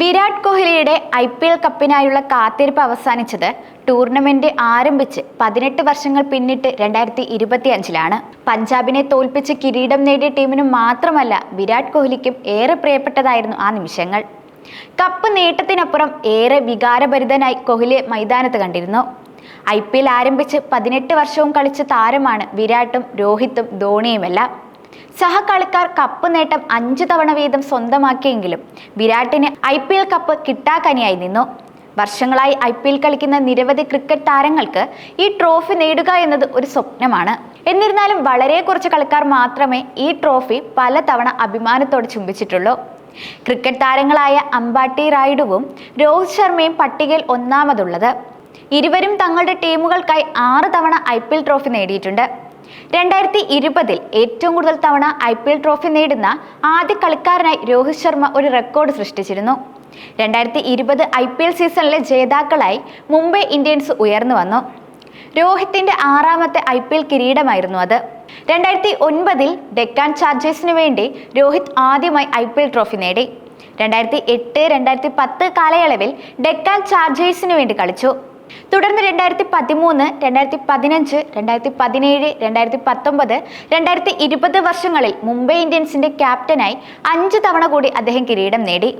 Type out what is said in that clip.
വിരാട് കോഹ്ലിയുടെ I P L കപ്പിനായുള്ള കാത്തിരിപ്പ് അവസാനിച്ചത് ടൂർണമെന്റ് ആരംഭിച്ച് പതിനെട്ട് വർഷങ്ങൾ പിന്നിട്ട് രണ്ടായിരത്തി ഇരുപത്തി അഞ്ചിലാണ് പഞ്ചാബിനെ തോൽപ്പിച്ച് കിരീടം നേടിയ ടീമിന് മാത്രമല്ല വിരാട് കോഹ്ലിക്കും ഏറെ പ്രിയപ്പെട്ടതായിരുന്നു ആ നിമിഷങ്ങൾ. കപ്പ് നേട്ടത്തിനപ്പുറം ഏറെ വികാരഭരിതനായി കോഹ്ലിയെ മൈതാനത്ത് കണ്ടിരുന്നു. ഐ പി എൽ ആരംഭിച്ച് പതിനെട്ട് വർഷവും കളിച്ച താരമാണ് വിരാട്ടും രോഹിത്തും ധോണിയുമെല്ലാം. സഹകളിക്കാർ കപ്പ് നേട്ടം അഞ്ചു തവണ വീതം സ്വന്തമാക്കിയെങ്കിലും വിരാട്ടിന് ഐ പി എൽ കപ്പ് കിട്ടാക്കനിയായി നിന്നു. വർഷങ്ങളായി ഐ പി എൽ കളിക്കുന്ന നിരവധി ക്രിക്കറ്റ് താരങ്ങൾക്ക് ഈ ട്രോഫി നേടുക എന്നത് ഒരു സ്വപ്നമാണ്. എന്നിരുന്നാലും വളരെ കുറച്ച് കളിക്കാർ മാത്രമേ ഈ ട്രോഫി പലതവണ അഭിമാനത്തോടെ ചുംബിച്ചിട്ടുള്ളൂ. ക്രിക്കറ്റ് താരങ്ങളായ അമ്പാട്ടി റായിഡുവും രോഹിത് ശർമ്മയും പട്ടികയിൽ ഒന്നാമതുള്ളത്. ഇരുവരും തങ്ങളുടെ ടീമുകൾക്കായി ആറ് തവണ ഐ ട്രോഫി നേടിയിട്ടുണ്ട്. രണ്ടായിരത്തി ഇരുപതിൽ ഏറ്റവും കൂടുതൽ തവണ ഐ പി എൽ ട്രോഫി നേടുന്ന ആദ്യ കളിക്കാരനായി രോഹിത് ശർമ്മ ഒരു റെക്കോർഡ് സൃഷ്ടിച്ചിരുന്നു. രണ്ടായിരത്തി ഇരുപത് ഐ പി എൽ സീസണിലെ ജേതാക്കളായി മുംബൈ ഇന്ത്യൻസ് ഉയർന്നു വന്നു. രോഹിത്തിന്റെ ആറാമത്തെ ഐ പി എൽ കിരീടമായിരുന്നു അത്. രണ്ടായിരത്തി ഒൻപതിൽ ഡെക്കാൻ ചാർജേഴ്സിനു വേണ്ടി രോഹിത് ആദ്യമായി ഐ പി എൽ ട്രോഫി നേടി. രണ്ടായിരത്തി എട്ട് രണ്ടായിരത്തി പത്ത് കാലയളവിൽ ഡെക്കാൻ ചാർജേഴ്സിനു വേണ്ടി കളിച്ചു. തുടർന്ന് രണ്ടായിരത്തി പതിമൂന്ന് രണ്ടായിരത്തി പതിനഞ്ച് രണ്ടായിരത്തി പതിനേഴ് രണ്ടായിരത്തി പത്തൊമ്പത് രണ്ടായിരത്തി ഇരുപത് വർഷങ്ങളിൽ മുംബൈ ഇന്ത്യൻസിന്റെ ക്യാപ്റ്റനായി അഞ്ച് തവണ കൂടി അദ്ദേഹം കിരീടം നേടി.